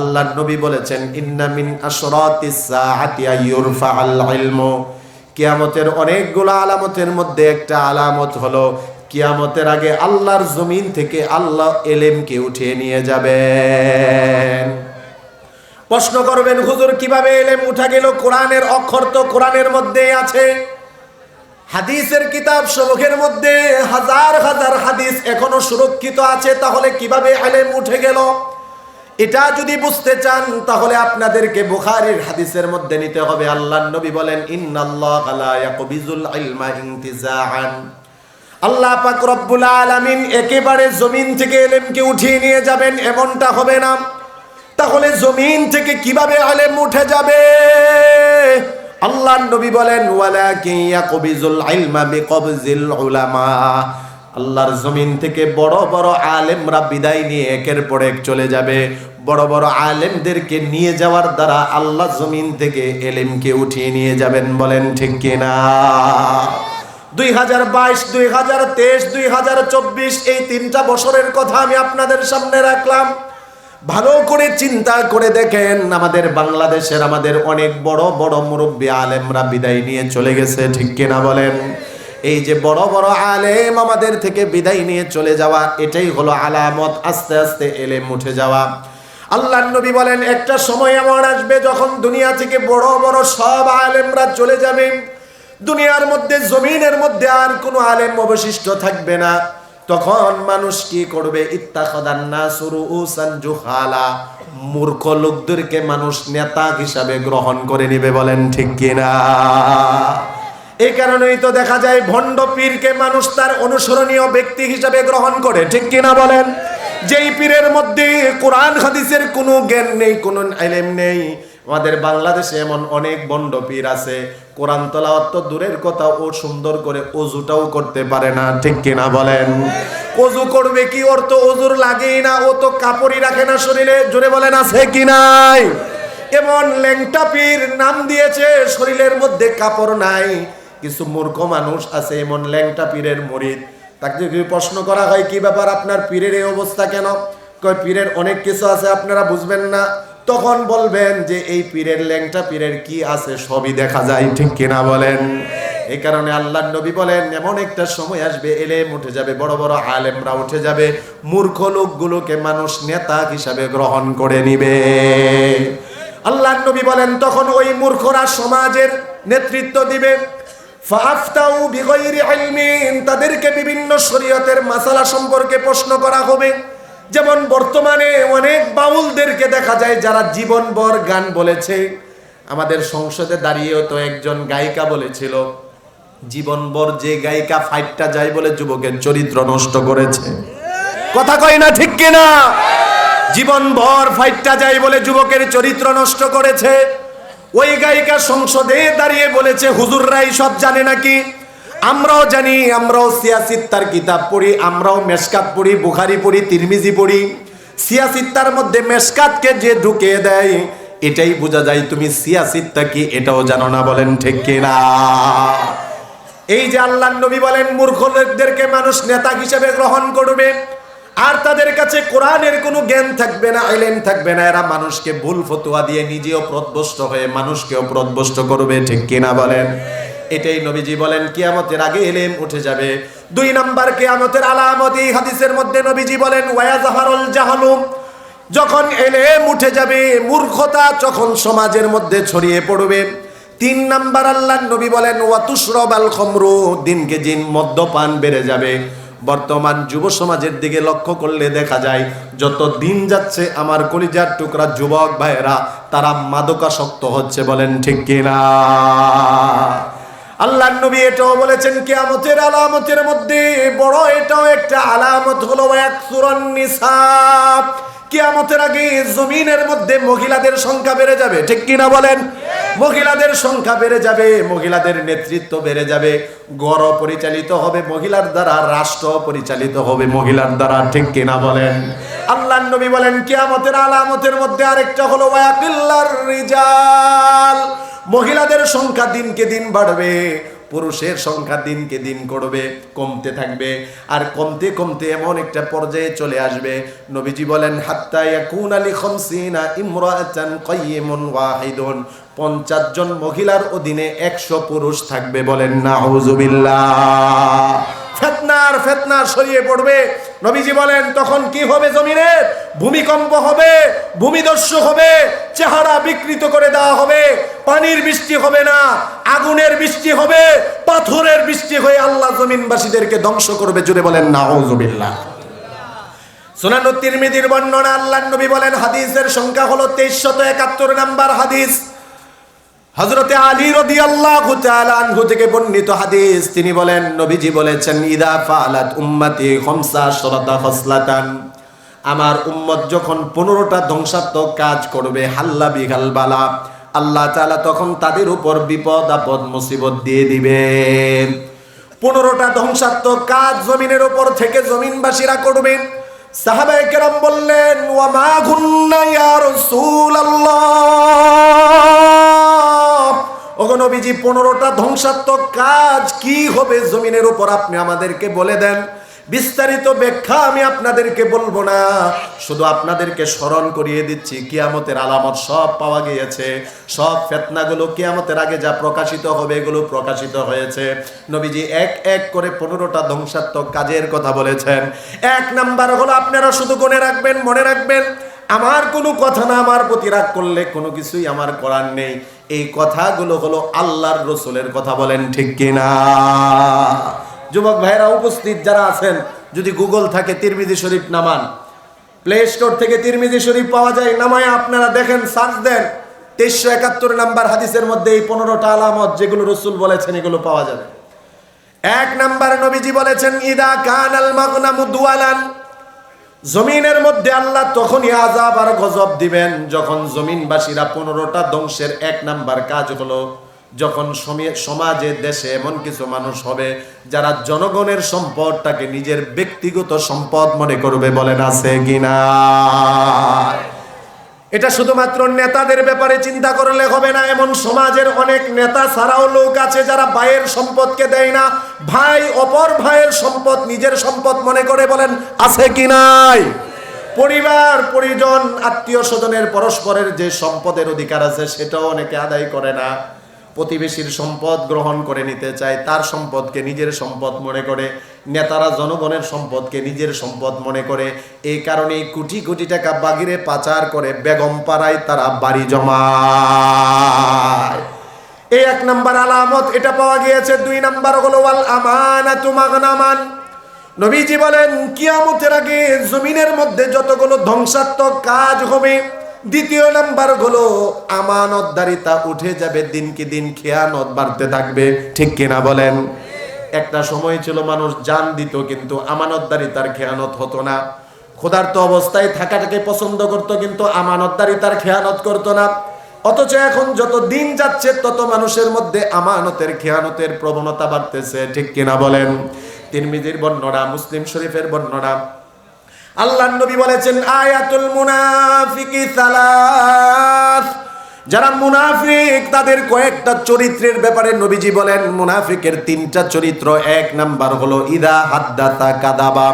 আল্লাহ নবী বলেছেন, ইন্না মিন আশরাতিস সাআতি আইয়ুরফা আল ইলমু। কিয়ামতের অনেকগুলো আলামতের মধ্যে একটা আলামত হলো, কিয়ামতের আগে আল্লাহর জমিন থেকে আল্লাহ এলেমকে উঠিয়ে নিয়ে যাবেন। প্রশ্ন করবেন, হুজুর, কীভাবে এলেম উঠা গেল? কোরআনের অক্ষর তো কোরআনের মধ্যে আছে। হাদিসের কিতাব সমূহের মধ্যে হাজার হাজার হাদিস এখনও সুরক্ষিত আছে, তাহলে কীভাবে এলেম উঠে গেল? এটা যদি বুঝতে চান, তাহলে আপনাদেরকে বুখারীর হাদিসের মধ্যে নিতে হবে। আল্লাহ নবী বলেন, ইন্নাল্লাহ লা ইয়াকবিজুল ইলমা ইনতিজাআন। আল্লাহ পাক রব্বুল আলামিন একেবারে জমিন থেকে এলেমকে উঠিয়ে নিয়ে যাবেন, এমনটা হবে না। তাহলে জমিন থেকে কীভাবে আলেম উঠে যাবে? আল্লাহ নবী বলেন, ওয়ালাকিন ইয়াকবিজুল ইলমা বিকবজিল উলামা। আল্লাহর জমিন থেকে বড় বড় আলেমরা বিদায় নিয়ে একের পর এক চলে যাবে। বড় বড় আলেমদেরকে নিয়ে যাওয়ার দ্বারা আল্লাহ জমিন থেকে এলেমকে উঠিয়ে নিয়ে যাবেন বলেন ঠিক কিনা? দুই হাজার বাইশ, দুই হাজার তেইশ, দুই হাজার চব্বিশ, এই তিনটা বছরের কথা আমি আপনাদের সামনে রাখলাম। ভালো করে চিন্তা করে দেখেন, আমাদের বাংলাদেশের আমাদের অনেক বড় বড় মুরব্বী আলেমরা বিদায় নিয়ে চলে গেছে, ঠিক কিনা বলেন? এই যে বড় বড় আলেম আমাদের থেকে বিদায় নিয়ে চলে যাওয়া, এটাই হলো আলামত, আস্তে আস্তে এলে উঠে যাওয়া। আল্লাহ নবী বলেন, একটা সময় এমন আসবে যখন দুনিয়া থেকে বড় বড় সব আলেমরা চলে যাবে। দুনিয়ার মধ্যে, জমিনের মধ্যে আর কোনো আলেম অবশিষ্ট থাকবে না। তখন মানুষ কি করবে? মূর্খ লোকদেরকে মানুষ নেতা হিসাবে গ্রহণ করে নিবে বলেন ঠিক কিনা? এই কারণেই তো দেখা যায় ভণ্ড পীরকে মানুষ তার অনুসরণীয় ব্যক্তি হিসাবে গ্রহণ করে। ঠিক কিনা বলেন? যেই পীরের মধ্যে কোরআন হাদিসের কোনো জ্ঞান নেই, কোনো আইলেম নেই, আমাদের বাংলাদেশে এমন অনেক বন্ড পীর আছে, কোরআন তলাওয়াত তো দূরের কথা, ও সুন্দর করে অজুটাও করতে পারে না, ঠিক কিনা বলেন? অজু করবে কি? ওর তো অজুর লাগেই না, ও তো কাপড়ই রাখে না শরীরে, জোরে বলেন, আছে কি নাই? এমন ল্যাংটা পীর নাম দিয়েছে, শরীরের মধ্যে কাপড় নাই কিছু মূর্খ মানুষ আছে এমন ল্যাংটা পীরের মরিদ তাকে যদি প্রশ্ন করা হয়, কি ব্যাপার আপনার পীরের এই অবস্থা কেন? কয়, পীরের অনেক কিছু আছে, আপনারা বুঝবেন না। তখন বলবেন যে, এই পীরের ল্যাংটা পীরের কি আছে সবই দেখা যায়। ঠিক কিনা বলেন? এই কারণে আল্লাহ নবী বলেন, এমন একটা সময় আসবে, এলেম উঠে যাবে, বড় বড় আলেমরা উঠে যাবে, মূর্খ লোকগুলোকে মানুষ নেতা হিসাবে গ্রহণ করে নিবে। আল্লাহ নবী বলেন, তখন ওই মূর্খরা সমাজের নেতৃত্ব দিবে। ফাফতাউ বিগৈরি ইলমিন, তাদেরকে বিভিন্ন শরীয়তের মাসালা সম্পর্কে প্রশ্ন করা হবে। যেমন বর্তমানে অনেক বাউলদেরকে দেখা যায় যারা জীবনভর গান বলেছে। আমাদের সংসদে দাঁড়িয়েও তো একজন গায়িকা বলেছিল, জীবনভর যে গায়িকা ফাইটটা যায় বলে যুবকের চরিত্র নষ্ট করেছে। কথা কয় না ঠিক কিনা? জীবনভর ফাইটটা যায় বলে যুবকের চরিত্র নষ্ট করেছে। ওই গায়িকা সংসদে দাঁড়িয়ে বলেছে, হুজুররাই সব জানে নাকি? আমরাও জানি, আমরাও সিয়াসিত্তার কিতাব পড়ি, আমরাও মেশকাত পড়ি, বুখারি পড়ি, তিরমিজি পড়ি। সিয়াসিত্তার মধ্যে মেশকাতকে যে ঢুকিয়ে দেয়, এটাই বোঝা যায়, তুমি সিয়াসিত্তা কি? এটাও জানো না, বলেন ঠিক কিনা? এই যে আল্লাহ নবী বলেন, মূর্খ লোকদেরকে মানুষ নেতা হিসেবে গ্রহণ করবে। আর তাদের কাছে কোরআনের কোনো জ্ঞান থাকবে না এলেন থাকবে না, এরা মানুষকে ভুল ফতুয়া দিয়ে নিজেও প্রদবষ্ট হয়ে মানুষকেও প্রদবষ্ট করবে, ঠিক কিনা বলেন? এটাই নবীজি বলেন, কিয়ামতের আগে এলেম উঠে যাবে। দুই নাম্বার কিয়ামতের আলামত, এই হাদিসের মধ্যে নবীজি বলেন ওয়া জাহারুল জাহালুম যখন এলেম উঠে যাবে, মূর্খতা যখন সমাজের মধ্যে ছড়িয়ে পড়বে। তিন নাম্বার আল্লাহ নবী বলেন ওয়াতুশরব আল খমরু, দিনকে দিন মদ্যপান বেড়ে যাবে। বর্তমান যুব সমাজের দিকে লক্ষ্য করলে দেখা যায়, যত দিন যাচ্ছে আমার কলিজার টুকরা যুবক ভাইয়েরা, তারা মাদকাসক্ত হচ্ছে বলেন ঠিক কিনা? আল্লাহ নবী এটাও বলেছেন, কেয়ামতের আলামতের মধ্যে বড় এটাও একটা আলামত হলো এক সুরন নিসাব। কিয়ামতের আগে জমিনের মধ্যে মহিলাদের সংখ্যা বেড়ে যাবে, ঠিক কিনা বলেন? মহিলাদের সংখ্যা বেড়ে যাবে, মহিলাদের নেতৃত্ব বেড়ে যাবে। গড় পরিচালিত হবে মহিলার দ্বারা, রাষ্ট্র পরিচালিত হবে মহিলার দ্বারা, ঠিক কিনা বলেন? আল্লাহ নবী বলেন, কেয়ামতের আলামতের মধ্যে আরেকটা হলো ওয়াকিল্লার রিজাল। মহিলাদের সংখ্যা দিনকে দিন বাড়বে। পুরুষের সংখ্যা দিনকে দিন করবে, কমতে থাকবে। আর কমতে কমতে এমন একটা পর্যায়ে চলে আসবে। নবীজি বলেন, হাত্তা কুন আলী খমসিনা ইমরাতান কাইয়িমুন ওয়াহিদুন। পঞ্চাশ জন মহিলার অধীনে একশো পুরুষ থাকবে বলেন, নাউজুবিল্লাহ। ফেতনার ফেতনা সরিয়ে পড়বে। নবীজি বলেন, তখন কি হবে জমিনের ভূমিকম্প হবে, ভূমিদস্যু হবে, চেহারা বিকৃত করে দেওয়া হবে, পানির বৃষ্টি হবে না, আগুনের বৃষ্টি হবে, পাথরের বৃষ্টি হয়ে আল্লাহ জমিনবাসীদেরকে ধ্বংস করবে জুড়ে বলেন না নাউজুবিল্লাহ। সুনান তিরমিদির বর্ণনা আল্লাহ নবী বলেন, হাদিসের সংখ্যা হলো তেইশশত একাত্তর নাম্বার হাদিস। হজরতে আলী রদি আল্লাহ আনহু থেকে বর্ণিত হাদিস, তিনি বলেন, নবীজি বলেছেন, ইদা ফালাত উম্মতি খমসা শরতা ফসলাতান। আমার উম্মত যখন পনেরোটা ধ্বংসাত্মক কাজ করবে, হাল্লা বিঘাল বালা, আল্লাহ তাআলা তখন তাদের উপর বিপদ, আপদ, মুসিবত দিয়ে দিবেন পনেরোটা ধ্বংসাত্মক কাজ জমিনের উপর থেকে জমিনবাসীরা করবেন সাহাবায়ে কেরাম বললেন, ওয়া মা গুন্না ইয়া ওগো নবীজি, পনেরোটা ধ্বংসাত্মক কাজ কি হবে জমিনের উপর? আপনি আমাদেরকে বলে দেন। বিস্তারিত ব্যাখ্যা আমি আপনাদেরকে বলব না। শুধু আপনাদেরকে স্মরণ করিয়ে দিচ্ছি, কিয়ামতের আলামত সব পাওয়া গিয়েছে। সব ফেতনাগুলো কিয়ামতের আগে যা প্রকাশিত হবে, এগুলো প্রকাশিত হয়েছে। নবীজি এক এক করে পনেরোটা ধ্বংসাত্মক কাজের কথা বলেছেন। এক নাম্বার হলো, আপনারা শুধু গুনে রাখবেন, মনে রাখবেন আমার কোনো কথা না, আমার প্রতি রাগ করলে কোনো কিছুই আমার করার নেই। এই কথাগুলো হলো আল্লাহর রসুলের কথা, বলেন ঠিক কিনা যুবক ভাইরা উপস্থিত যারা আছেন, যদি গুগল থাকে তিরমিজি শরীফ নামান, প্লে স্টোর থেকে তিরমিজি শরীফ পাওয়া যায়, নামায় আপনারা দেখেন, সার্চ দেন, তেইশশো একাত্তর নাম্বার হাদিসের মধ্যে এই পনেরোটা আলামত যেগুলো রসুল বলেছেন, এগুলো পাওয়া যাবে। এক নাম্বার নবীজি বলেছেন, ইদা কান আল মাগনামু দুয়ালান জমিনের মধ্যে আল্লাহ তখনই আজাব আর গজব দিবেন, যখন জমিনবাসীরা পনেরোটা ধ্বংসের এক নাম্বার কাজ হলো, যখন সমে- সমাজে, দেশে এমন কিছু মানুষ হবে, যারা জনগণের সম্পদটাকে নিজের ব্যক্তিগত সম্পদ মনে করবে বলেন আছে কিনা? এটা শুধুমাত্র নেতাদের ব্যাপারে চিন্তা করলে হবে না, এমন সমাজের অনেক নেতা ছাড়াও লোক আছে যারা ভাইয়ের সম্পদকে দেয় না। ভাই অপর ভাইয়ের সম্পদ নিজের সম্পদ মনে করে বলেন, আছে কি নাই? পরিবার, পরিজন, আত্মীয় স্বজনের পরস্পরের যে সম্পদের অধিকার আছে সেটাও অনেকে আদায় করে না। প্রতিবেশীর সম্পদ গ্রহণ করে নিতে চায়, তার সম্পদকে নিজের সম্পদ মনে করে। নেতারা জনগণের সম্পদকে নিজের সম্পদ মনে করে। এই কারণেই কোটি কোটি টাকা বাগিরে পাচার করে বেগম পাড়ায় তারা বাড়ি জমায়। এই এক নাম্বার আলামত এটা পাওয়া গিয়েছে। দুই নাম্বার হলো মাগনামান। নবীজি বলেন, কিয়ামতের আগে জমিনের মধ্যে যতগুলো ধ্বংসাত্মক কাজ হবে, দ্বিতীয় নাম্বার হলো, আমানতদারিতা উঠে যাবে, দিনকে দিন খেয়ানত বাড়তে থাকবে। ঠিক কিনা বলেন? একটা সময় ছিল মানুষ জান দিত, কিন্তু আমানতদারিতার খেয়ানত হতো না। ক্ষুধার্ত অবস্থায় থাকাটাকে পছন্দ করত, কিন্তু আমানতদারিতার খেয়ানত করতো না। অথচ এখন যত দিন যাচ্ছে, তত মানুষের মধ্যে আমানতের খেয়ানতের প্রবণতা বাড়তেছে। ঠিক কিনা বলেন? তিরমিজির বর্ণনা, মুসলিম শরীফের বর্ণনা। আল্লাহ নবী বলেছেন, আয়াতুল মুনাফিকি সালাস। যারা মুনাফিক, তাদের কয়েকটা চরিত্রের ব্যাপারে নবীজি বলেন, মুনাফিকের তিনটা চরিত্র, এক নাম্বার হলো, ইদা হাদ্দাতা কাদাবা।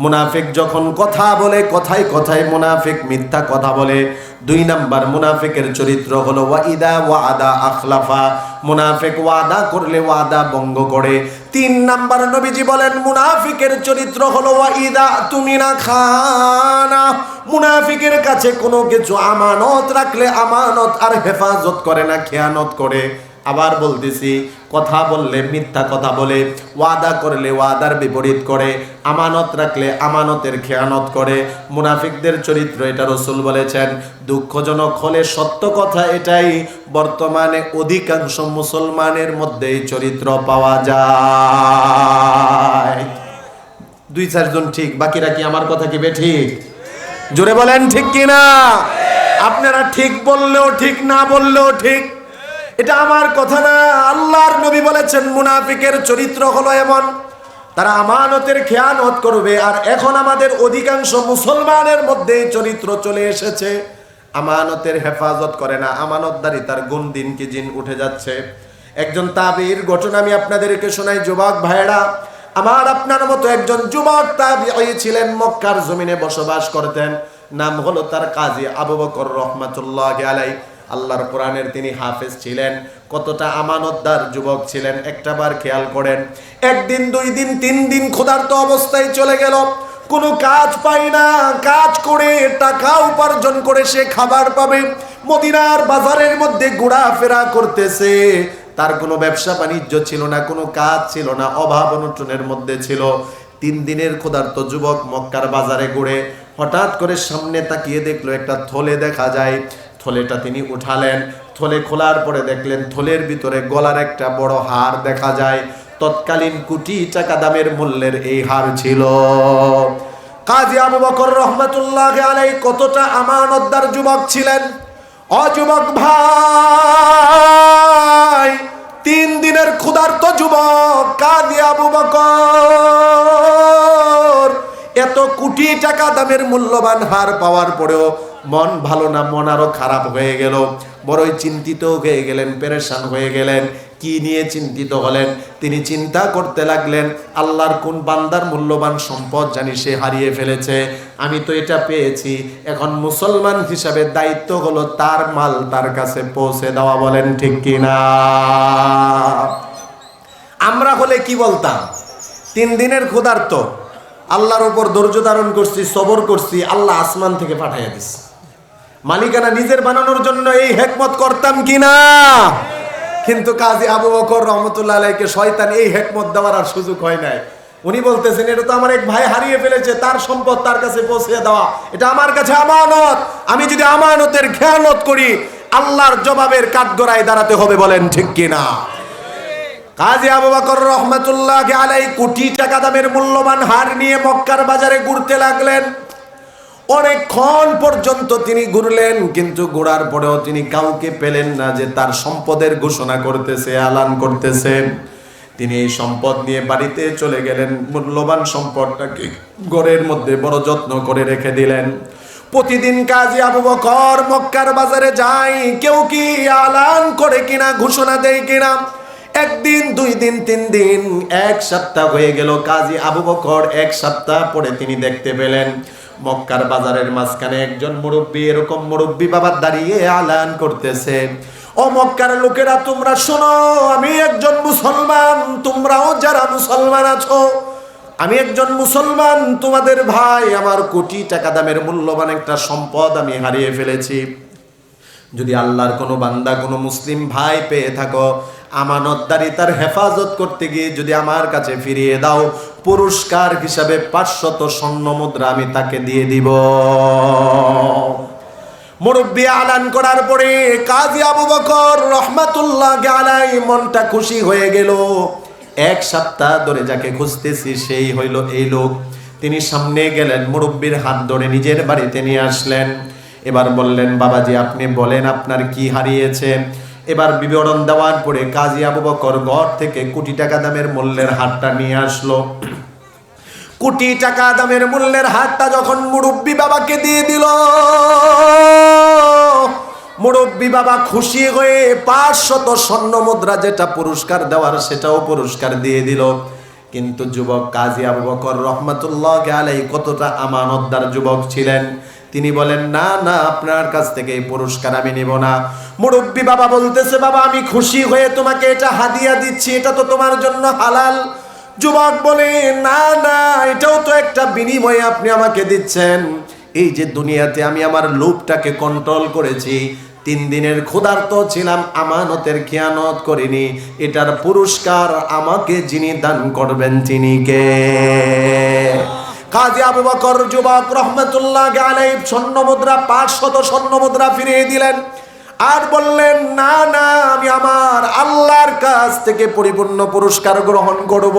মুনাফিক যখন কথা বলে, কথায় কথায় মুনাফিক মিথ্যা কথা বলে। দুই নাম্বার, মুনাফিকের চরিত্র হলো ওয়াইদা ওয়াদা আখলাফা। মুনাফিক ওয়াদা করলে ওয়াদা ভঙ্গ করে। তিন নাম্বার, নবীজি বলেন, মুনাফিকের চরিত্র হলো ওয়াইদা, তুমি না খানা। মুনাফিকের কাছে কোনো কিছু আমানত রাখলে আমানত আর হেফাজত করে না, খেয়ানত করে। আবার বলতেছি, কথা বললে মিথ্যা কথা বলে, ওয়াদা করলে ওয়াদার বিপরীত করে, আমানত রাখলে আমানতের খেয়ানত করে। মুনাফিকদের চরিত্র এটা রসুল বলেছেন, দুঃখজনক হলে সত্য কথা এটাই, বর্তমানে অধিকাংশ মুসলমানের মধ্যে এই চরিত্র পাওয়া যায়। দুই চারজন ঠিক, বাকিরা কি আমার কথা কি ঠিক জোরে বলেন ঠিক কিনা? আপনারা ঠিক বললেও ঠিক, না বললেও ঠিক। এটা আমার কথা না। আল্লাহর নবী বলেছেন, মুনাফিকের চরিত্র হলো এমন, তারা আমানতের খেয়ানত করবে। আর এখন আমাদের অধিকাংশ মুসলমানের মধ্যে চরিত্র চলে এসেছে। আমানতের হেফাজত করে না। আমানতদারি তার গুণ দিন কি জিন উঠে যাচ্ছে। একজন তাবির, ঘটনা আমি আপনাদেরকে শোনাই, যুবক ভাইয়েরা। আমার আপনার মতো একজন যুবক তাবিঈ ছিলেন, মক্কার জমিনে বসবাস করতেন। নাম হলো তার কাজী আবু বকর রহমাতুল্লাহ আলাই আল্লাহর কোরআনের তিনি হাফেজ ছিলেন, কতটা আমানতদার যুবক ছিলেন একটাবার খেয়াল করেন। একদিন, দুই দিন, তিন দিন ক্ষুধার্ত অবস্থায় চলে গেল। কোনো কাজ পাই না, কাজ করে টাকা উপার্জন করে সে খাবার পাবে। মদিনার বাজারের মধ্যে ঘোরাফেরা করতেছে। তার কোনো ব্যবসা বাণিজ্য ছিল না, কোনো কাজ ছিল না, অভাব অনটনের মধ্যে ছিল। তিন দিনের ক্ষুধার্ত যুবক মক্কার বাজারে ঘুরে হঠাৎ করে সামনে তাকিয়ে দেখল একটা থলে দেখা যায়। থলেটা তিনি উঠালেন। থলে খোলার পরে দেখলেন থলের ভিতরে গলার একটা বড় হার দেখা যায়। তৎকালীন কোটি টাকা দামের মূল্যের এই হার ছিল। কাজী আবু বকর রহমতুল্লাহ আলাই কতটা আমানতদার যুবক ছিলেন? অযুবক ভাই, তিন দিনের ক্ষুধার্ত যুবক কাজী আবু বকর। এত কোটি টাকা দামের মূল্যবান হার পাওয়ার পরেও মন ভালো না, মন আরও খারাপ হয়ে গেল। বড়ই চিন্তিত হয়ে গেলেন, পেরেশান হয়ে গেলেন। কি নিয়ে চিন্তিত হলেন? তিনি চিন্তা করতে লাগলেন, আল্লাহর কোন বান্দার মূল্যবান সম্পদ জানি সে হারিয়ে ফেলেছে। আমি তো এটা পেয়েছি। এখন মুসলমান হিসাবে দায়িত্ব হলো তার মাল তার কাছে পৌঁছে দেওয়া, বলেন ঠিক কিনা? আমরা হলে কি বলতাম? তিন দিনের ক্ষুধার্ত। আল্লাহর উপর ধৈর্য ধারণ করছি, সবর করছি, আল্লাহ আসমান থেকে পাঠাইয়া দিস মালিকানা নিজের বানানোর জন্য এই হেকমত করতাম কিনা? কিন্তু কাজী আবু বকর রহমতুল্লাহ আলাইকে শয়তান এই হেকমত দেওয়ার আর সুযোগ হয় নাই। উনি বলতেছেন, এটা তো আমার এক ভাই হারিয়ে ফেলেছে, তার সম্পদ তার কাছে পৌঁছে দেওয়া। এটা আমার কাছে আমানত। আমি যদি আমানতের খেয়ালত করি, আল্লাহর জবাবের কাঠগড়ায় দাঁড়াতে হবে বলেন ঠিক কিনা? কাজী আবু বকর রহমতুল্লাহ আলাই কোটি টাকা দামের মূল্যবান হার নিয়ে মক্কার বাজারে ঘুরতে লাগলেন। অনেকক্ষণ পর্যন্ত তিনি ঘুরলেন, কিন্তু ঘোরার পরেও তিনি কাউকে পেলেন না যে তার সম্পদের ঘোষণা করতেছে আলান করতেছে। তিনি এই সম্পদ নিয়ে বাড়িতে চলে গেলেন, মূল্যবান সম্পদটাকে ঘরের মধ্যে বড় যত্ন করে রেখে দিলেন। প্রতিদিন কাজী আবু বকর মক্কার বাজারে যায়, কেউ কি আলান করে কিনা, ঘোষণা দেয় কিনা? একদিন, দুই দিন, তিন দিন, এক সপ্তাহ হয়ে গেল, কাজী আবু বকর এক সপ্তাহ পরে তিনি দেখতে পেলেন। মক্কার বাজারের মাঝখানে একজন মুরব্বী, এরকম মুরব্বী বাবা দাঁড়িয়ে আলান করতেছে। ও মক্কার লোকেরা, তোমরা শোনো, আমি একজন মুসলমান, তোমরাও যারা মুসলমান আছো, আমি একজন মুসলমান, তোমাদের ভাই, আমার কোটি টাকা দামের মূল্যবান একটা সম্পদ আমি হারিয়ে ফেলেছি। যদি আল্লাহর কোনো বান্দা, কোনো মুসলিম ভাই পেয়ে থাকো, আমানতদারি তার হেফাজত করতে গিয়ে যদি আমার কাছে ফিরিয়ে দাও পুরস্কার হিসাবে পাঁচশত স্বর্ণ মুদ্রা আমি তাকে দিয়ে দিব। মুরব্বী আলান করার পরে কাজী আবু বকর রহমাতুল্লাহ আলাই মনটা খুশি হয়ে গেল। এক সপ্তাহ ধরে যাকে খুঁজতেছি সেই হইল এই লোক। তিনি সামনে গেলেন, মুরব্বীর হাত ধরে নিজের বাড়িতে নিয়ে আসলেন। এবার বললেন, বাবাজি, আপনি বলেন আপনার কি হারিয়েছে? এবার বিবরণ দেওয়ার পরে কাজী আবু বকর ঘর থেকে কোটি টাকা দামের মূল্যের হাটটা নিয়ে আসলো। কোটি টাকা দামের মূল্যের হাটটা যখন মুরব্বী বাবাকে দিয়ে দিল, মুরব্বী বাবা খুশি হয়ে পাঁচশত স্বর্ণ মুদ্রা যেটা পুরস্কার দেওয়ার সেটাও পুরস্কার দিয়ে দিল। কিন্তু যুবক কাজী আবু বকর রহমতুল্লাহ আলাই কতটা আমানতদার যুবক ছিলেন? তিনি বলেন, না না, আপনার কাছ থেকে এই পুরস্কার আমি নেব না। মুরব্বী বাবা বলতেছে, বাবা, আমি খুশি হয়ে তোমাকে এটা হাদিয়া দিচ্ছি, এটা তো তোমার জন্য হালাল। যুবক বলে, না না, এটাও তো একটা বিনিময়ে আপনি আমাকে দিচ্ছেন। এই যে দুনিয়াতে আমি আমার লোভটাকে কন্ট্রোল করেছি, তিন দিনের ক্ষুধার্ত ছিলাম, আমানতের খেয়ানত করিনি। এটার পুরস্কার আমাকে যিনি দান করবেন, তিনি কে? কাজী আবু বকর যুবক রহমতুল্লাহ আলাই স্বর্ণ মুদ্রা, পাঁচশত স্বর্ণ মুদ্রা ফিরিয়ে দিলেন আর বললেন, না না, আমি আমার আল্লাহর কাছ থেকে পরিপূর্ণ পুরস্কার গ্রহণ করব।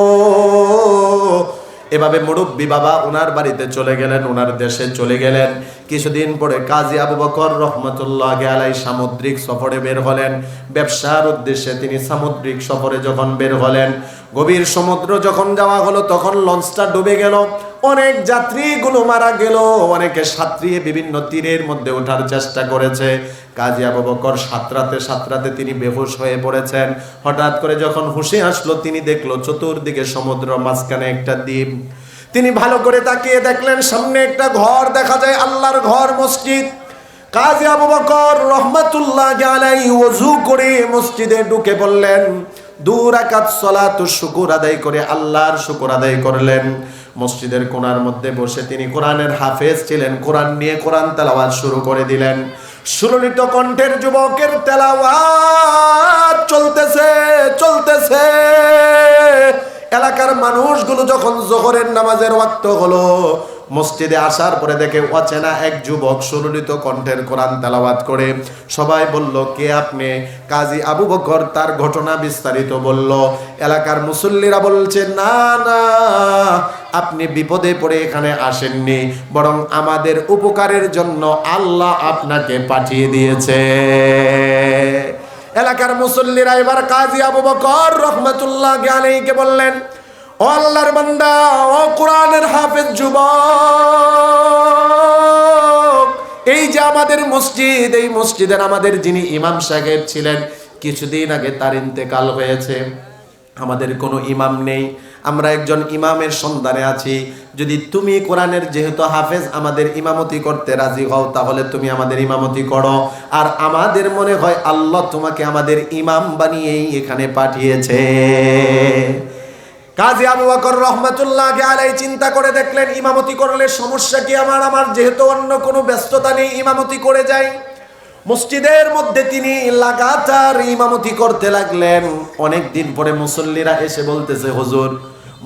এভাবে মুরব্বী বাবা ওনার বাড়িতে চলে গেলেন ওনার দেশে চলে গেলেন। কিছুদিন পরে কাজী আবু বকর রহমতুল্লাহ আলাই সামুদ্রিক সফরে বের হলেন। ব্যবসার উদ্দেশ্যে তিনি সামুদ্রিক সফরে যখন বের হলেন, গভীর সমুদ্র যখন যাওয়া হলো, তখন লঞ্চটা ডুবে গেল। অনেক যাত্রীগুলো মারা গেল। অনেকে সাঁতরিয়ে বিভিন্ন তীরের মধ্যে ওঠার চেষ্টা করেছে। কাজী আবু বকর সাঁতরাতে সাঁতরাতে তিনি বেহুশ হয়ে পড়েছেন। হঠাৎ করে যখন হুঁশে আসলো, তিনি দেখল চতুর্দিকে সমুদ্র মাঝখানে একটা দ্বীপ। তিনি ভালো করে তাকিয়ে দেখলেন, সামনে একটা ঘর দেখা যায়, আল্লাহর ঘর মসজিদ। কাজী আবু বকর রহমাতুল্লাহ আলাই ওযু করে মসজিদে ঢুকে পড়লেন। দূর আকাত সলাত শুকুর আদায় করে আল্লাহর শুকুর আদায় করলেন। মসজিদের কোনার মধ্যে বসে তিনি কোরআনের হাফেজ ছিলেন। কোরআন নিয়ে কোরআন তেলাওয়াত শুরু করে দিলেন। সুললিত কণ্ঠের যুবকের তেলাওয়াত চলতেছে চলতেছে। এলাকার মানুষগুলো যখন জোহরের নামাজের ওয়াক্ত হলো মসজিদে আসার পরে দেখে অচেনা এক যুবক সুললিত কণ্ঠের কোরআন তেলাওয়াত করে। সবাই বলল, কে আপনি? কাজী আবু বকর তার ঘটনা বিস্তারিত বলল, এলাকার মুসল্লিরা বলছে, না না, আপনি বিপদে পড়ে এখানে আসেননি, বরং আমাদের উপকারের জন্য আল্লাহ আপনাকে পাঠিয়ে দিয়েছে। এলাকার মুসল্লিরা এবার কাজী আবু বকর রহমতুল্লাহ জ্ঞানীকে বললেন ও আল্লাহর বান্দা, ও কোরআনের হাফেজ যুবক, এই যে আমাদের মসজিদ, এই মসজিদের আমাদের যিনি ইমাম সাহেব ছিলেন, কিছুদিন আগে তার ইন্তেকাল হয়েছে। আমাদের কোনো ইমাম নেই। আমরা একজন ইমামের সন্ধানে আছি। যদি তুমি কোরআনের যেহেতু হাফেজ, আমাদের ইমামতি করতে রাজি হও, তাহলে তুমি আমাদের ইমামতি করো। আর আমাদের মনে হয় আল্লাহ তোমাকে আমাদের ইমাম বানিয়েই এখানে পাঠিয়েছে। কাজী আবু বকর রহমাতুল্লাহ আলাই চিন্তা করে দেখলেন, ইমামতি করলে সমস্যা কি আমার? আমার যেহেতু অন্য কোনো ব্যস্ততা নেই, ইমামতি করে যাই। মসজিদের মধ্যে তিনি লাগাতার ইমামতি করতে লাগলেন। অনেক দিন পরে মুসল্লিরা এসে বলতেছে, হুজুর,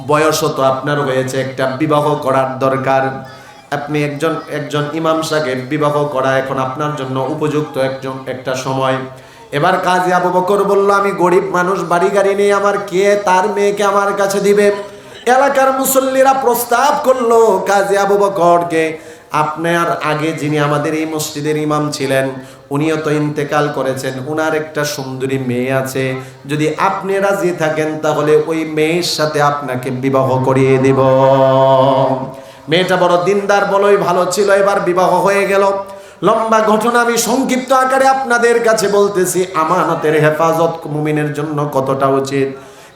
বয়স তো আপনার হয়েছে, একটা বিবাহ করার দরকার। আপনি একজন একজন ইমাম সাহেব বিবাহ করা এখন আপনার জন্য উপযুক্ত একজন, একটা সময়। এবার কাজী আবু বকর বলল, আমি গরিব মানুষ বাড়ি গাড়ি নেই, আমার কে তার মেয়েকে আমার কাছে দিবে? এলাকার মুসল্লিরা প্রস্তাব করল কাজী আবু বকরকে আপনার আগে যিনি আমাদের এই মসজিদের ইমাম ছিলেন, উনিও তো ইন্তেকাল করেছেন, উনার একটা সুন্দরী মেয়ে আছে, যদি আপনি রাজি থাকেন, তাহলে ওই মেয়ের সাথে আপনাকে বিবাহ করিয়ে দিব। মেয়েটা বড় দিনদার, বলোই ভালো ছিল, এবার বিবাহ হয়ে গেল। লম্বা ঘটনা আমি সংক্ষিপ্ত আকারে আপনাদের কাছে বলতেছি, আমানতের হেফাজত মুমিনের জন্য কতটা উচিত?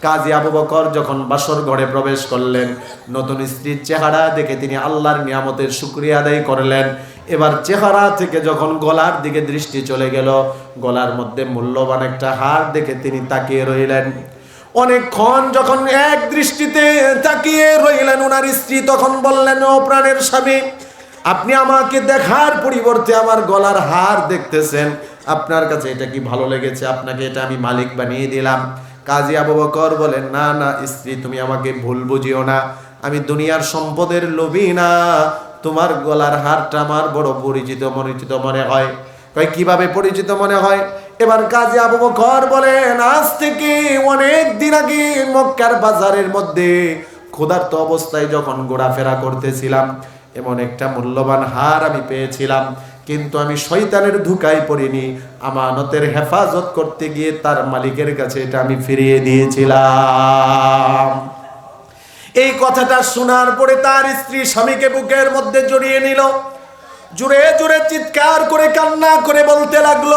কাজী আবু বকর যখন বাসর ঘরে প্রবেশ করলেন, নতুন স্ত্রীর চেহারা দেখে তিনি আল্লাহর নিয়ামতের শুক্রিয়া আদায় করলেন। এবার চেহারা থেকে যখন গলার দিকে দৃষ্টি চলে গেল, গলার মধ্যে মূল্যবান একটা হার দেখে তিনি তাকিয়ে রইলেন। অনেকক্ষণ যখন এক দৃষ্টিতে তাকিয়ে রইলেন ওনার স্ত্রী তখন বললেন, ও প্রাণের স্বামী আপনি আমাকে দেখার পরিবর্তে আমার গলার হার দেখতেছেন। আপনার কাছে এটা কি ভালো লেগেছে? আপনাকে এটা আমি মালিক বানিয়ে দিলাম। কাজী আবু বকর বলেন, না না, স্ত্রী, তুমি আমাকে ভুল বুঝিও না। আমি দুনিয়ার সম্পদের লোভী না। তোমার গলার হারটা আমার বড় পরিচিত পরিচিত মনে হয়। কয়, কীভাবে পরিচিত মনে হয়? এবার কাজী আবু বকর বলেন, আজ থেকে অনেক দিন আগে মক্কার বাজারের মধ্যে ক্ষুধার্ত অবস্থায় যখন ঘোরাফেরা করতেছিলাম এমন একটা মূল্যবান হার আমি পেয়েছিলাম। কিন্তু আমি শয়তানের ধুকায় পড়িনি। আমানতের হেফাজত করতে গিয়ে তার মালিকের কাছে এটা আমি ফিরিয়ে দিয়েছিলাম। এই কথাটা শোনার পরে তার স্ত্রী স্বামীকে বুকের মধ্যে জড়িয়ে নিল। জুড়ে জুড়ে চিৎকার করে কান্না করে বলতে লাগল,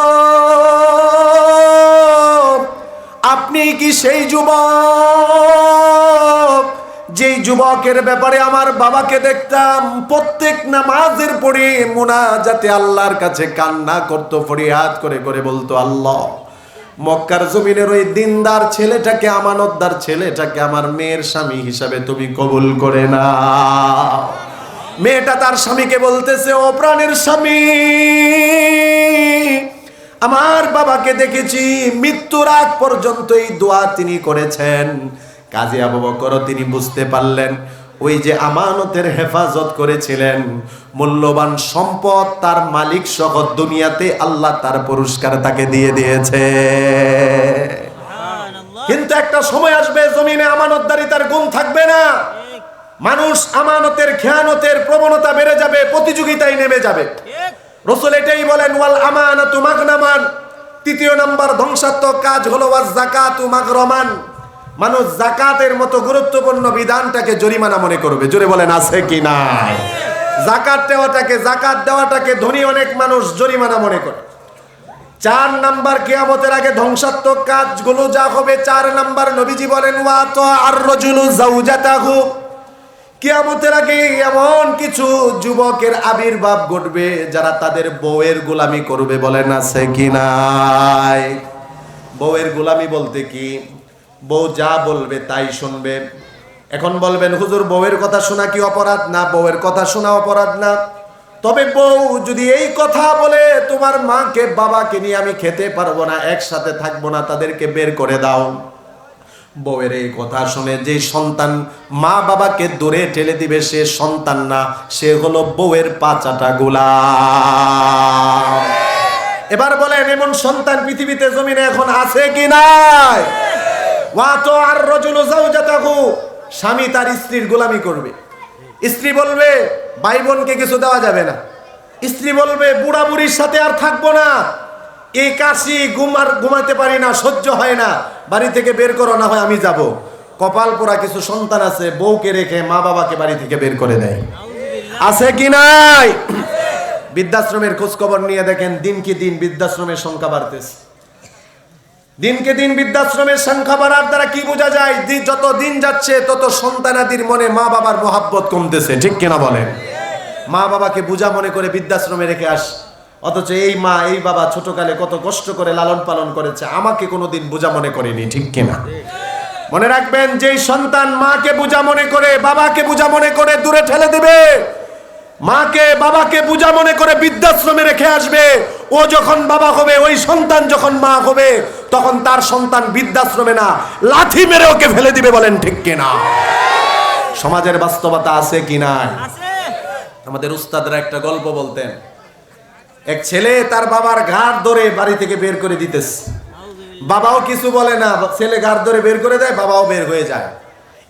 আপনি কি সেই যুবক? যেই যুবকের ব্যাপারে আমার বাবাকে দেখতাম, প্রত্যেক নামাজের পরে মোনাজাতে আল্লাহর কাছে কান্না করতো, ফরিয়াদ করে করে বলতো, আল্লাহ, মক্কার জমিনের ওই দিনদার ছেলেটাকে, আমানতদার ছেলেটাকে আমার মেয়ের স্বামী হিসাবে তুমি কবুল করে না মেয়েটা তার স্বামীকে বলতেছে, ও প্রাণের স্বামী, আমার বাবাকে দেখেছি, মৃত্যুর আগ পর্যন্ত এই দোয়া তিনি করেছেন। কাজী আবু বকর তিনি বুঝতে পারলেন ওই যে আমানতের হেফাজত করেছিলেন মূল্যবান সম্পদ তার মালিক সহ দুনিয়াতে আল্লাহ তার পুরস্কার তাকে দিয়ে দিয়েছে। কিন্তু একটা সময় আসবে জমিনে আমানতদারিতার গুণ থাকবে না। মানুষ আমানতের খেয়ানতের প্রবণতা বেড়ে যাবে প্রতিযোগিতায় নেমে যাবে। রসুল এটাই বলেন ওয়াল আমানাতু মাগনামান। তৃতীয় নাম্বার ধ্বংসাত্মক কাজ হলো ওয়াজ জাকাতু মাগরমান। মানুষ জাকাতের মতো গুরুত্বপূর্ণ বিধানটাকে জরিমানা মনে করবে। জোরে বলেন, আছে কি না জাকাত দেওয়াটাকে জাকাত দেওয়াটাকে ধনী অনেক মানুষ জরিমানা মনে করে। চার নাম্বার কেয়ামতের আগে ধ্বংসাত্মক কাজগুলো যা হবে, চার নাম্বার নবীজি বলেন, ওয়া তো আর রজুলু জাউজাতাহু কিয়ামতের আগে এমন কিছু যুবকের আবির্ভাব ঘটবে, যারা তাদের বউয়ের গোলামি করবে। বলেন, আছে কি নাই? বউয়ের গোলামি বলতে কি? বউ যা বলবে তাই শুনবে। এখন বলবেন, হুজুর, বউয়ের কথা শোনা কি অপরাধ? না, বউয়ের কথা শোনা অপরাধ না। তবে বউ যদি এই কথা বলে, তোমার মাকে, বাবাকে নিয়ে আমি খেতে পারব না, একসাথে থাকব না, তাদেরকে বের করে দাও। বউয়ের এই কথা শুনে যে সন্তান মা বাবাকে দূরে ঠেলে দিবে, সে সন্তান না, সে হলো বউয়ের পাচাটা গোলা এবার বলেন, এমন সন্তান পৃথিবীতে, জমিনে এখন আছে কি নাই? স্বামী তার স্ত্রীর গোলামি করবে। স্ত্রী বলবে ভাই বোনকে কিছু দেওয়া যাবে না। স্ত্রী বলবে বুড়া বুড়ির সাথে আর থাকব না। এই কাশি ঘুমার ঘুমাতে পারি না, সহ্য হয় না। বাড়ি থেকে বের করো, না হয় আমি যাব। কপাল পোড়া কিছু সন্তান আছে, বউকে রেখে মা বাবাকে বাড়ি থেকে বের করে দেয়। আছে কি নাই? বৃদ্ধাশ্রমের খোঁজ খবর নিয়ে দেখেন দিন কি দিন বৃদ্ধাশ্রমের সংখ্যা বাড়তেছে। দিনকে দিন বৃদ্ধাশ্রমের সংখ্যা বাড়ার দ্বারা কি বোঝা যায়? যত দিন যাচ্ছে, তত সন্তানাদির মনে মা বাবার মহাব্বত কমতেছে। ঠিক কিনা বলেন? মা বাবাকে বুঝা মনে করে বৃদ্ধাশ্রমে রেখে আস। অথচ এই মা, এই বাবা ছোটকালে কত কষ্ট করে লালন পালন করেছে, আমাকে কোনোদিন বুঝা মনে করেনি। ঠিক কিনা? মনে রাখবেন, যেই সন্তান মাকে বুঝা মনে করে, বাবাকে বুঝা মনে করে, দূরে ঠেলে দিবে। মাকে, বাবাকে বুঝা মনে করে বৃদ্ধাশ্রমে রেখে আসবে। ও যখন বাবা হবে, ওই সন্তান যখন মা হবে তখন তার সন্তান বৃদ্ধাশ্রমে না লাথি মেরে ওকে ফেলে দিবে বলেন ঠিক কিনা? সমাজের বাস্তবতা আছে কি না আমাদের উস্তাদরা একটা গল্প বলতেন। এক ছেলে তার বাবার ঘাট ধরে বাড়ি থেকে বের করে দিতেছে। বাবাও কিছু বলে না ছেলে ঘাট ধরে বের করে দেয় বাবাও বের হয়ে যায়।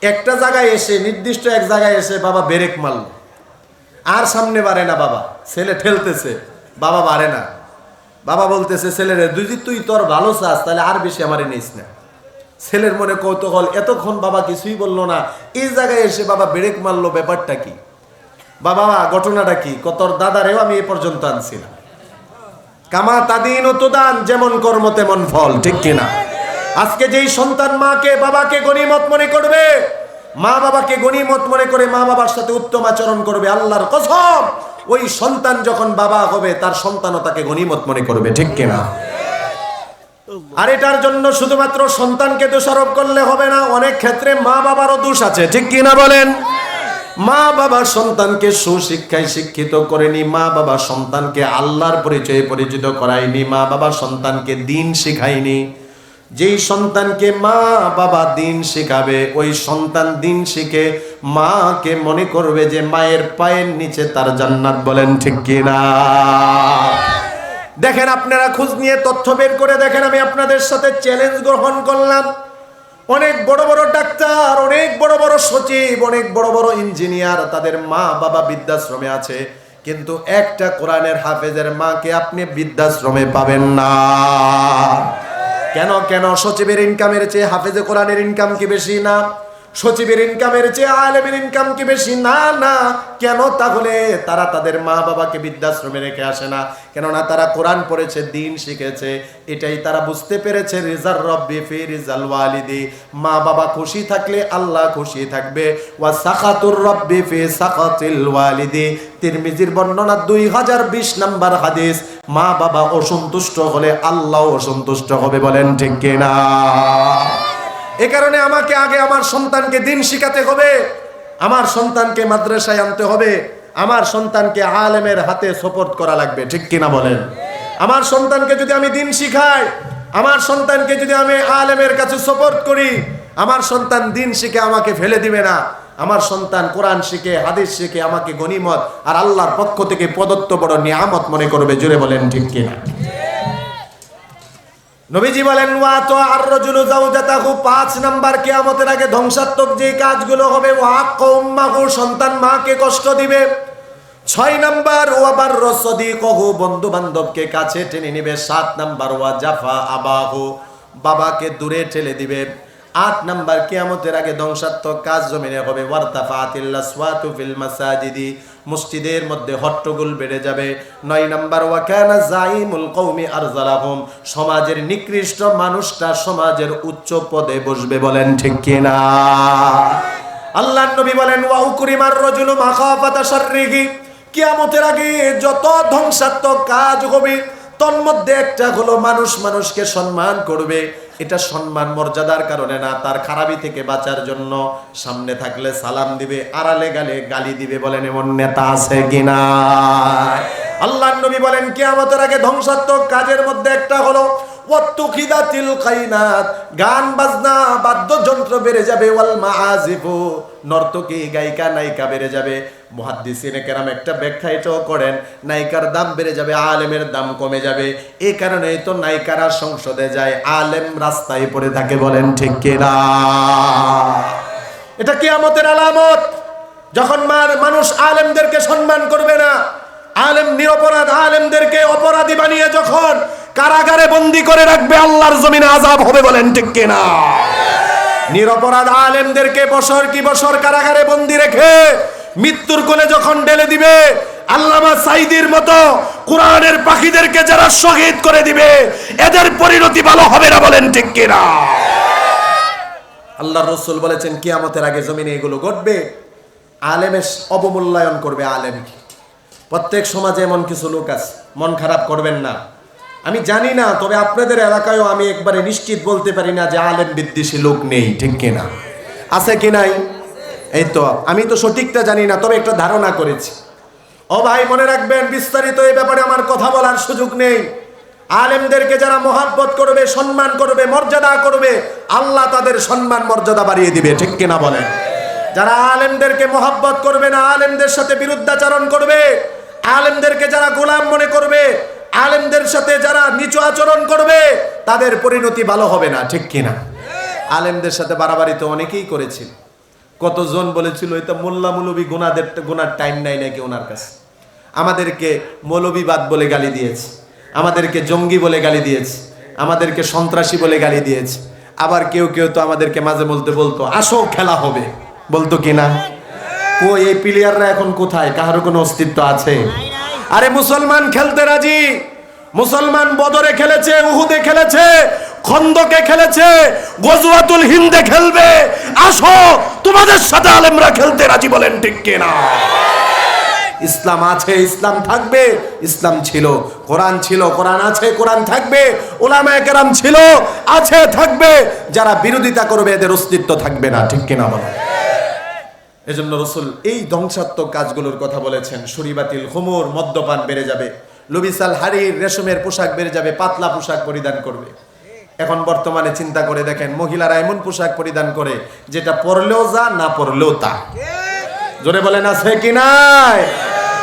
একটা জায়গায় এসে নির্দিষ্ট এক জায়গায় এসে বাবা বেরেক মারল। আর সামনে বাড়ে না বাবা ছেলে ঠেলতেছে বাবা বাড়ে না। বাবা বলতেছে, ছেলেরে দুই তুই তোর ভালো চাস, তাহলে আর বেশি আমারে নিস না। ছেলের মনে কৌতূহল, এতক্ষণ বাবা কিছুই বলল না। এই জায়গায় এসে বাবা ব্রেক মারলো, ব্যাপারটা কি? বাবা, ঘটনাটা কি? কতর দাদারেও আমি এ পর্যন্ত আনছিলাম কামা তাদিন ও তুদান, যেমন কর্ম তেমন ফল, ঠিক কিনা আজকে যেই সন্তান মাকে, বাবাকে গণিমত মনে করবে, মা বাবাকে গণিমত মনে করে মা বাবার সাথে উত্তম আচরণ করবে, আল্লাহর কসম ওই সন্তান যখন বাবা হবে, তার সন্তানও তাকে গণিমত মনে করবে, ঠিক কিনা? আর এটার জন্য শুধুমাত্র সন্তানকে দোষারোপ করলে হবে না, অনেক ক্ষেত্রে মা বাবারও দোষ আছে, ঠিক কিনা বলেন? মা বাবা সন্তানকে সুশিক্ষায় শিক্ষিত করেনি, মা বাবা সন্তানকে আল্লাহর পরিচয়ে পরিচিত করায়নি, মা বাবা সন্তানকে দিন শিখায়নি। যেই সন্তানকে মা বাবা দিন শেখাবে, ওই সন্তান দিন শিখে মাকে মনে করবে যে মায়ের পায়ের নিচে তার জান্নাত বলেন ঠিক কিনা? দেখেন আপনারা খোঁজ নিয়ে তথ্য বের করে দেখেন, আমি আপনাদের সাথে চ্যালেঞ্জ গ্রহণ করলাম। অনেক বড় বড় ডাক্তার, অনেক বড় বড় সচিব, অনেক বড় বড় ইঞ্জিনিয়ার তাদের মা বাবা বৃদ্ধাশ্রমে আছে। কিন্তু একটা কোরআনের হাফেজের মাকে আপনি বৃদ্ধাশ্রমে পাবেন না। কেন কেন সচিবের ইনকামের চেয়ে হাফেজে কোরআনের ইনকাম কি বেশি না? সচিবের ইনকামের চেয়ে আলেমের ইনকাম কি বেশি? না না। কেন? তাহলে তারা তাদের মা বাবাকে বৃদ্ধাশ্রমে রেখে আসে না। কেননা তারা কোরআন পড়েছে, দিন শিখেছে। এটাই তারা বুঝতে পেরেছে, রিজার রব্বি ফি রিজাল ওয়ালিদি। মা বাবা খুশি থাকলে আল্লাহ খুশি থাকবে। ওয়া সাখাতুর রব্বি ফি সাখাতিল ওয়ালিদি। তিরমিজির বর্ণনা দুই হাজার বিশ নাম্বার হাদিস। মা বাবা অসন্তুষ্ট হলে আল্লাহ অসন্তুষ্ট হবে বলেন ঠিক কিনা? এ কারণে আমাকে আগে আমার সন্তানকে দিন শিখাতে হবে, আমার সন্তানকে মাদ্রাসায় আনতে হবে, আমার সন্তানকে আলেমের হাতে সোপর্দ করা লাগবে, ঠিক কিনা বলেন? আমার সন্তানকে যদি আমি দিন শিখাই, আমার সন্তানকে যদি আমি আলেমের কাছে সোপর্দ করি, আমার সন্তান দিন শিখে আমাকে ফেলে দিবে না। আমার সন্তান কোরআন শিখে, হাদিস শিখে আমাকে গনিমত আর আল্লাহর পক্ষ থেকে প্রদত্ত বড় নিয়ামত মনে করবে জুড়ে বলেন ঠিক কিনা? নবীজি বলেন, ওয়া তো আর রজুলু জাউজাতাহু পাঁচ নাম্বার কিয়ামতের আগে ধ্বংসাত্মক যে কাজগুলো হবে, ওয়া কৌম্মাহু সন্তান মাকে কষ্ট দিবে। ছয় নাম্বার ওয়াবার রসদি কহু বন্ধু বান্ধবকে কাছে টেনে নিবে। সাত নাম্বার, ওয়া জাফা আবাহু বাবাকে দূরে ঠেলে দিবে। আট নাম্বার কেয়ামতের আগে ধ্বংসাত্মক কাজ জমিনে হবে। মসজিদের মধ্যে হট্টগোল বেড়ে যাবে। নয় নাম্বার, ওয়াকানা জাইমুল কৌমি সমাজের নিকৃষ্ট মানুষটা সমাজের উচ্চ পদে বসবে বলেন ঠিক কিনা? আল্লাহ নবী বলেন, ওয়া উকরিমার রাজুলু মাখাফাতা শাররিহি। কিয়ামতের আগে যত ধ্বংসাত্মক কাজ হবে, তন্মধ্যে একটা হলো মানুষ মানুষকে সম্মান করবে। এটা সম্মান মর্যাদার কারণে না, তার খারাপি থেকে বাঁচার জন্য সামনে থাকলে সালাম দিবে, আড়ালে গালে গালি দিবে বলেন এমন নেতা আছে কিনা? আল্লাহ নবী বলেন কে আমাদের আগে ধ্বংসাত্মক কাজের মধ্যে একটা হলো গান, বাজনা, বাদ্যযন্ত্র বেড়ে যাবে, ওয়াল মাআজিফু, নর্তকী, গায়িকা, নায়িকা বেড়ে যাবে। মুহাদ্দিসিনে কেরাম একটা ব্যাখ্যা এটাও করেন, নায়িকার দাম বেড়ে যাবে, আলেমের দাম কমে যাবে। এই কারণেই তো নায়িকারা সংসদে যায়, আলেম রাস্তায় পড়ে থাকে বলেন ঠিক কিনা এটা কিয়ামতের আলামত। যখন মার মানুষ আলেমদেরকে সম্মান করবে না, আলেম নিরপরাধ, আলেমদেরকে অপরাধী বানিয়ে যখন কারাগারে বন্দি করে রাখবে, আল্লাহর জমিনে আজাব হবে বলেন ঠিক কিনা নিরপরাধ আলেমদেরকে বছর কি বছর কারাগারে বন্দি রেখে মৃত্যুর কোলে যখন ঢেলে দিবে, আল্লামা সাইদির মতো কোরআনের পাখিদেরকে যারা শহীদ করে দিবে, এদের পরিণতি ভালো হবে না বলেন ঠিক কিনা? আল্লাহ রসুল বলেছেন, কিয়ামতের আগে জমিনে এগুলো ঘটবে আলেমের অবমূল্যায়ন করবে আলেমকে প্রত্যেক সমাজে এমন কিছু লোক আছে, মন খারাপ করবেন না। আমি জানি না, তবে আপনাদের এলাকায়ও আমি একবারে নিশ্চিত বলতে পারি না যে আলেম বিদ্বেষী লোক নেই, ঠিক কিনা? আছে কি নাই? এই তো, আমি তো সঠিকটা জানি না, তবে একটা ধারণা করেছি। ও ভাই, মনে রাখবেন, বিস্তারিত এই ব্যাপারে আমার কথা বলার সুযোগ নেই। আলেমদেরকে যারা মহাব্বত করবে, সম্মান করবে, মর্যাদা করবে, আল্লাহ তাদের সম্মান, মর্যাদা বাড়িয়ে দিবে, ঠিক কিনা বলেন? যারা আলেমদেরকে মহাব্বত করবে না, আলেমদের সাথে বিরুদ্ধাচরণ করবে, আলেমদেরকে যারা গোলাম মনে করবে, আলেমদের সাথে যারা নিচু আচরণ করবে, তাদের পরিণতি ভালো হবে না, ঠিক কিনা? আলেমদের সাথে বাড়াবাড়ি তো অনেকেই করেছিল। কতজন বলেছিল, এটা মোল্লা মৌলবী গুনাদের, গুনার টাইম নাই নাকি ওনার কাছে? আমাদেরকে মৌলবীবাদ বলে গালি দিয়েছে, আমাদেরকে জঙ্গি বলে গালি দিয়েছে, আমাদেরকে সন্ত্রাসী বলে গালি দিয়েছে। আবার কেউ কেউ তো আমাদেরকে মাঝে বলতে বলতো, আসো, খেলা হবে। বলতো কিনা কো এই প্লেয়াররা এখন কোথায়? কাহারও কোনো অস্তিত্ব আছে? আরে মুসলমান খেলতে রাজি? মুসলমান বদরে খেলেছে, উহুদে খেলেছে খন্দকে খেলেছে, গজওয়াতুল হিন্দে খেলবে। আসো, তোমাদের সাথে আলেমরা খেলতে রাজি বলেন, ঠিক কিনা? ইসলাম আছে, ইসলাম থাকবে, ইসলাম ছিল, কোরআন ছিল, কোরআন আছে, কোরআন থাকবে, ওলামায়ে কেরাম ছিল, আছে, থাকবে, যারা বিরোধিতা করবে, এদের অস্তিত্ব থাকবে না, ঠিক কিনা বলেন? এজন্য রসুল এই ধ্বংসাত্মক কাজগুলোর কথা বলেছেন সুরিবাতিল হোমর মদ্যপান বেড়ে যাবে, লুবিসাল হাড়ির রেশমের পোশাক বেড়ে যাবে, পাতলা পোশাক পরিধান করবে। এখন বর্তমানে চিন্তা করে দেখেন, মহিলারা এমন পোশাক পরিধান করে, যেটা পরলেও যা, না পরলেও তা। জোরে বলেন, আছে কি নাই?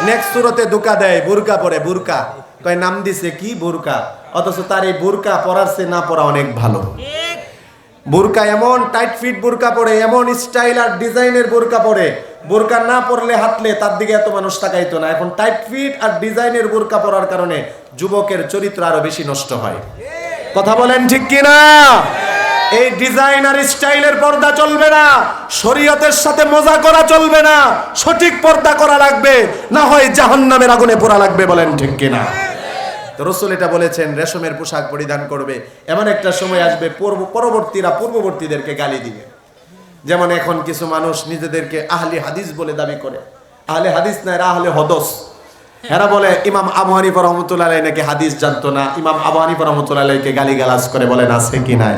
নেক্সট সুরতে দুকা দেয়, বুরকা পরে বুরকা। কয়, নাম দিছে কি বুরকা? অথচ তার এই বুরকা পরার চেয়ে না পরা অনেক ভালো। বোরকা এমন টাইট ফিট বুরকা পরে, এমন স্টাইল আর ডিজাইনের বোরকা পরে। বোরকা না পরলে হাঁটলে তার দিকে এত মানুষ তাকাইতো না। এখন টাইট ফিট আর ডিজাইনের বোরকা পরার কারণে যুবকের চরিত্র আরও বেশি নষ্ট হয়। কথা বলেন ঠিক কিনা? এই ডিজাইন আর স্টাইলের পর্দা চলবে না, শরীয়তের সাথে মজা করা চলবে না, সঠিক পর্দা করা লাগবে, না হয় জাহান্নামের আগুনে পোড়া লাগবে বলেন ঠিক কিনা? তো রসুল এটা বলেছেন, রেশমের পোশাক পরিধান করবে। এমন একটা সময় আসবে, পূর্ব- পরবর্তীরা পূর্ববর্তীদেরকে গালি দিবে। যেমন এখন কিছু মানুষ নিজেদেরকে আহলি হাদিস বলে দাবি করে। আহলে হাদিস না, এরা আহলে হদস। এরা বলে, ইমাম আবু হানিফা রহমতুল্লাহ নাকি হাদিস জানতো না? ইমাম আবু হানিফা রহমতুল্লাহ আলাইকে গালি গালাজ করে বলেন আছে কি নাই?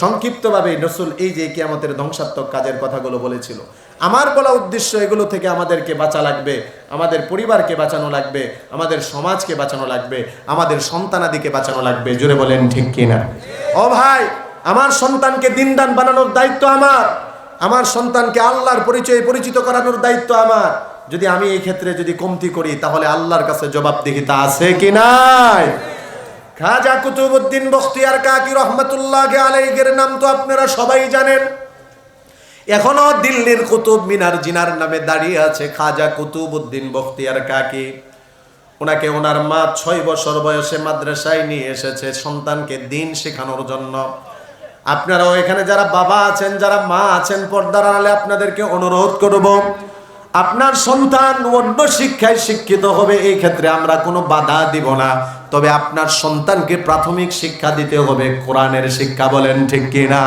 সংক্ষিপ্তভাবে রসুল এই যে কিয়ামতের ধ্বংসাত্মক কাজের কথাগুলো বলেছিল, আমার বলা উদ্দেশ্য এগুলো থেকে আমাদেরকে বাঁচা লাগবে, আমাদের পরিবারকে বাঁচানো লাগবে, আমাদের সমাজকে বাঁচানো লাগবে, আমাদের সন্তানাদিকে বাঁচানো লাগবে। জুড়ে বলেন, ঠিক কিনা ও ভাই, আমার সন্তানকে দিনদান বানানোর দায়িত্ব আমার আমার সন্তানকে আল্লাহর পরিচয়ে পরিচিত করানোর দায়িত্ব আমার। যদি আমি এই ক্ষেত্রে যদি কমতি করি, তাহলে আল্লাহর কাছে জবাবদিহিতা আছে কি নাই? খাজা কুতুবুদ্দিন বখতিয়ার কাকি রহমতুল্লাহ আলাইহির নাম তো আপনারা সবাই জানেন। এখনও দিল্লির কুতুব মিনার জিনার নামে দাঁড়িয়ে আছে খাজা কুতুবুদ্দিন বখতিয়ার কাকি। ওনাকে ওনার মা ছয় বছর বয়সে মাদ্রাসায় নিয়ে এসেছে, সন্তানকে দিন শেখানোর জন্য। আপনারাও এখানে যারা বাবা আছেন, যারা মা আছেন, পর্দার আড়ালে আপনাদেরকে অনুরোধ করব আপনার সন্তান অন্য শিক্ষায় শিক্ষিত হবে, এই ক্ষেত্রে আমরা কোনো বাধা দিব না। তবে আপনার সন্তানকে প্রাথমিক শিক্ষা দিতে হবে, কোরআনের শিক্ষা বলেন ঠিক কিনা?